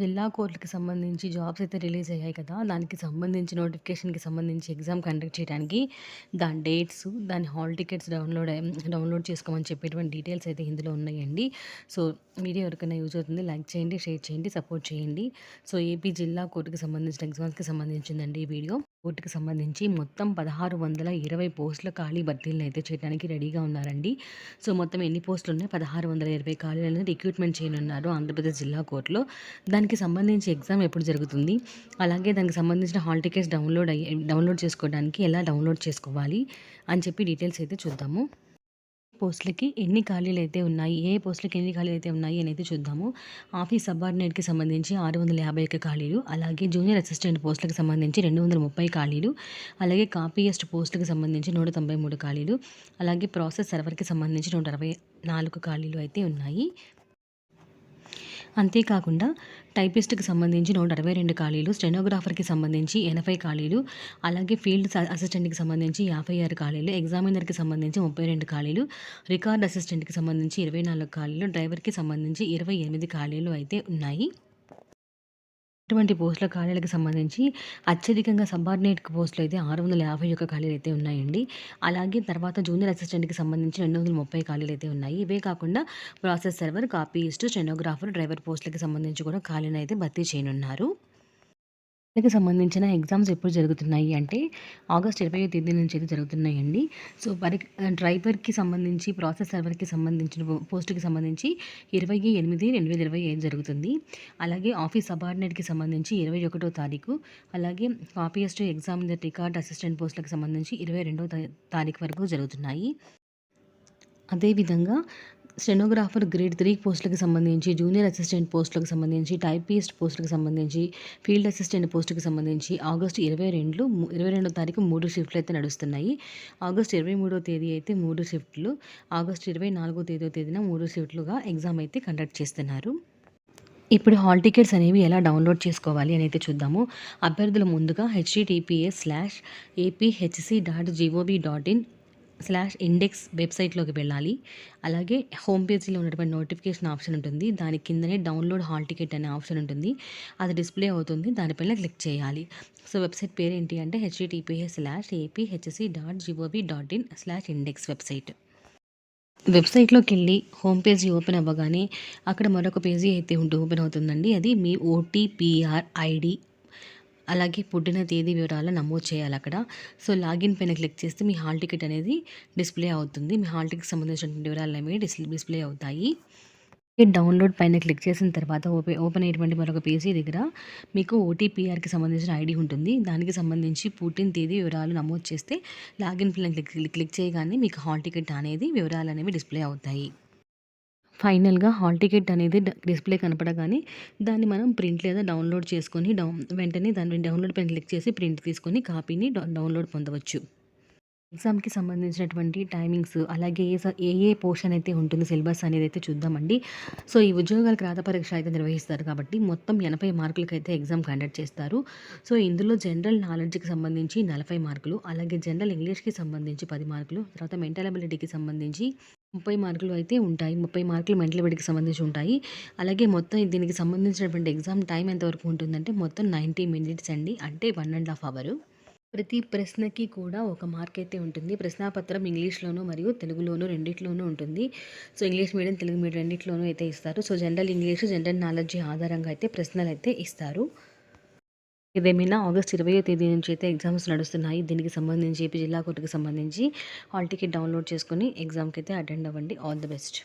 జిల్లా కోర్టుకి సంబంధించి జాబ్స్ అయితే రిలీజ్ అయ్యాయి కదా దానికి సంబంధించి నోటిఫికేషన్కి సంబంధించి ఎగ్జామ్ కండక్ట్ చేయడానికి దాని డేట్స్ దాని హాల్ టికెట్స్ డౌన్లోడ్ డౌన్లోడ్ చేసుకోమని చెప్పేటువంటి డీటెయిల్స్ అయితే ఇందులో ఉన్నాయండి. సో వీడియో ఎవరికైనా యూజ్ అవుతుంది లైక్ చేయండి షేర్ చేయండి సపోర్ట్ చేయండి. సో ఏపీ జిల్లా కోర్టుకి సంబంధించిన ఎగ్జామ్స్కి సంబంధించిందండి ఈ వీడియో. కోర్టుకి సంబంధించి మొత్తం పదహారు వందల ఇరవై పోస్టుల ఖాళీ భర్తీలను అయితే చేయడానికి రెడీగా ఉన్నారండి. సో మొత్తం ఎన్ని పోస్టులు ఉన్నాయి? పదహారు వందల ఇరవై ఖాళీలను రిక్రూట్మెంట్ చేయనున్నారు ఆంధ్రప్రదేశ్ జిల్లా కోర్టులో. దాని దానికి సంబంధించి ఎగ్జామ్ ఎప్పుడు జరుగుతుంది? అలాగే దానికి సంబంధించిన హాల్ టికెట్స్ డౌన్లోడ్ అయ్యి డౌన్లోడ్ చేసుకోవడానికి ఎలా డౌన్లోడ్ చేసుకోవాలి? అని చెప్పి డీటెయిల్స్ అయితే చూద్దాము. పోస్టులకి ఎన్ని ఖాళీలు అయితే ఉన్నాయి? ఏ పోస్టులకి ఎన్ని ఖాళీలు అయితే ఉన్నాయి అనేది చూద్దాము. ఆఫీస్ సబార్డినేట్కి సంబంధించి ఆరు వందల యాభై ఒక్క ఖాళీలు అలాగే జూనియర్ అసిస్టెంట్ పోస్టులకు సంబంధించి రెండు వందల ముప్పై ఖాళీలు అలాగే కాపీయస్ట్ పోస్టులకు సంబంధించి నూట తొంభై మూడు ఖాళీలు అలాగే ప్రాసెస్ సర్వర్కి సంబంధించి నూట అరవై నాలుగు ఖాళీలు అయితే ఉన్నాయి. అంతేకాకుండా టైపిస్ట్కి సంబంధించి నూట అరవై రెండు ఖాళీలు స్టెనోగ్రాఫర్కి సంబంధించి ఎనభై ఖాళీలు అలాగే ఫీల్డ్ అసిస్టెంట్కి సంబంధించి యాభై ఆరు ఖాళీలు ఎగ్జామినర్కి సంబంధించి ముప్పై రెండు ఖాళీలు రికార్డ్ అసిస్టెంట్కి సంబంధించి ఇరవై నాలుగు ఖాళీలు డ్రైవర్కి సంబంధించి ఇరవై ఎనిమిది ఖాళీలు అయితే ఉన్నాయి. ఇటువంటి పోస్టుల ఖాళీలకు సంబంధించి అత్యధికంగా సబార్డినేట్ పోస్టులు అయితే ఆరు వందల యాభై యొక్క ఖాళీలు అయితే ఉన్నాయండి. అలాగే తర్వాత జూనియర్ అసిస్టెంట్కి సంబంధించి రెండు వందల ముప్పై ఖాళీలు అయితే ఉన్నాయి. ఇవే కాకుండా process server copyist stenographer driver పోస్టులకు సంబంధించి కూడా ఖాళీని అయితే భర్తీ చేయనున్నారు. వీళ్ళకి సంబంధించిన ఎగ్జామ్స్ ఎప్పుడు జరుగుతున్నాయి అంటే ఆగస్ట్ ఇరవై తేదీ నుంచి అయితే జరుగుతున్నాయండి. సో పరి డ్రైవర్కి సంబంధించి ప్రాసెస్ సర్వర్కి సంబంధించిన పోస్టుకి సంబంధించి ఇరవై ఎనిమిది రెండు వేల ఇరవై ఐదు జరుగుతుంది. అలాగే ఆఫీస్ సబార్డినేట్కి సంబంధించి ఇరవై ఒకటో తారీఖు అలాగే కాపీఎస్ట్ ఎగ్జామ్ రికార్డ్ అసిస్టెంట్ పోస్టులకు సంబంధించి ఇరవై రెండో తారీఖు వరకు జరుగుతున్నాయి. అదేవిధంగా స్టెనోగ్రాఫర్ గ్రేడ్ త్రీ పోస్టులకు సంబంధించి జూనియర్ అసిస్టెంట్ పోస్టులకు సంబంధించి టైపిస్ట్ పోస్టులకు సంబంధించి ఫీల్డ్ అసిస్టెంట్ పోస్టుకు సంబంధించి ఆగస్టు ఇరవై రెండు ఇరవై రెండో తారీఖు మూడు షిఫ్ట్లు అయితే నడుస్తున్నాయి. ఆగస్ట్ ఇరవై మూడో తేదీ అయితే మూడు షిఫ్ట్లు. ఆగస్ట్ ఇరవై నాలుగో తేదీ తేదీన మూడు షిఫ్ట్లుగా ఎగ్జామ్ అయితే కండక్ట్ చేస్తున్నారు. ఇప్పుడు హాల్ టికెట్స్ అనేవి ఎలా డౌన్లోడ్ చేసుకోవాలి అని అయితే చూద్దాము. అభ్యర్థులు ముందుగా https slash APHC dot gov dot in slash index వెబ్సైట్లోకి వెళ్ళాలి. అలాగే హోమ్ పేజీలో ఉన్నటువంటి నోటిఫికేషన్ ఆప్షన్ ఉంటుంది. దాని కిందనే డౌన్లోడ్ హాల్ టికెట్ అనే ఆప్షన్ ఉంటుంది. అది డిస్ప్లే అవుతుంది. దానిపైన క్లిక్ చేయాలి. సో వెబ్సైట్ పేరు ఏంటి అంటే https slash APHC dot gov dot in slash index website వెబ్సైట్లోకి వెళ్ళి హోమ్ పేజీ ఓపెన్ అవ్వగానే అక్కడ మరొక పేజీ అయితే ఉంటూ ఓపెన్ అవుతుందండి. అది మీ ఓటీపీఆర్ ఐడి అలాగే పుట్టిన తేదీ వివరాలు నమోదు చేయాలి అక్కడ. సో లాగిన్ పైన క్లిక్ చేస్తే మీ హాల్ టికెట్ అనేది డిస్ప్లే అవుతుంది. మీ హాల్ టికెట్ సంబంధించిన వివరాలు అనేవి డిస్ప్లే అవుతాయి. డౌన్లోడ్ పైన క్లిక్ చేసిన తర్వాత ఓపెన్ ఓపెన్ అయ్యేటువంటి మరొక పేజీ దగ్గర మీకు ఓటీపీఆర్కి సంబంధించిన ఐడి ఉంటుంది. దానికి సంబంధించి పుట్టిన తేదీ వివరాలు నమోదు చేస్తే లాగిన్ పైన క్లిక్ క్లిక్ చేయగానే మీకు హాల్ టికెట్ అనేది వివరాలు అనేవి డిస్ప్లే అవుతాయి. ఫైనల్గా హాల్ టికెట్ అనేది డిస్ప్లే కనపడగానే దాన్ని మనం ప్రింట్ లేదా డౌన్లోడ్ చేసుకొని డౌన్ వెంటనే దాన్ని డౌన్లోడ్ పైన క్లిక్ చేసి ప్రింట్ తీసుకొని కాపీని డౌన్లోడ్ పొందవచ్చు. ఎగ్జామ్కి సంబంధించినటువంటి టైమింగ్స్ అలాగే ఏ ఏ ఏ పోర్షన్ అయితే ఉంటుంది సిలబస్ అనేది అయితే చూద్దామండి. సో ఈ ఉద్యోగాలకు రాత పరీక్ష అయితే నిర్వహిస్తారు కాబట్టి మొత్తం ఎనభై మార్కులకి అయితే ఎగ్జామ్ కండక్ట్ చేస్తారు. సో ఇందులో జనరల్ నాలెడ్జ్కి సంబంధించి నలభై మార్కులు అలాగే జనరల్ ఇంగ్లీష్కి సంబంధించి పది మార్కులు తర్వాత మెంటల్ అబిలిటీకి సంబంధించి ముప్పై మార్కులు అయితే ఉంటాయి. ముప్పై మార్కులు మెంటల్ అబిలిటీకి సంబంధించి ఉంటాయి. అలాగే మొత్తం దీనికి సంబంధించినటువంటి ఎగ్జామ్ టైం ఎంతవరకు ఉంటుందంటే మొత్తం నైంటీ మినిట్స్ అండి. అంటే వన్ అండ్ హాఫ్ అవరు. ప్రతి ప్రశ్నకి కూడా ఒక మార్క్ అయితే ఉంటుంది. ప్రశ్నాపత్రం ఇంగ్లీష్లోనూ మరియు తెలుగులోనూ రెండిట్లోనూ ఉంటుంది. So English medium Telugu medium రెండిట్లోనూ అయితే ఇస్తారు. So general English general knowledge ఆధారంగా అయితే ప్రశ్నలు అయితే ఇస్తారు. ఇదేమైనా ఆగస్ట్ ఇరవై తేదీ నుంచి అయితే ఎగ్జామ్స్ నడుస్తున్నాయి. దీనికి సంబంధించి ఏపీ జిల్లా కోర్టుకు సంబంధించి హాల్ టికెట్ డౌన్లోడ్ చేసుకుని ఎగ్జామ్కి అయితే అటెండ్ అవ్వండి. All the best.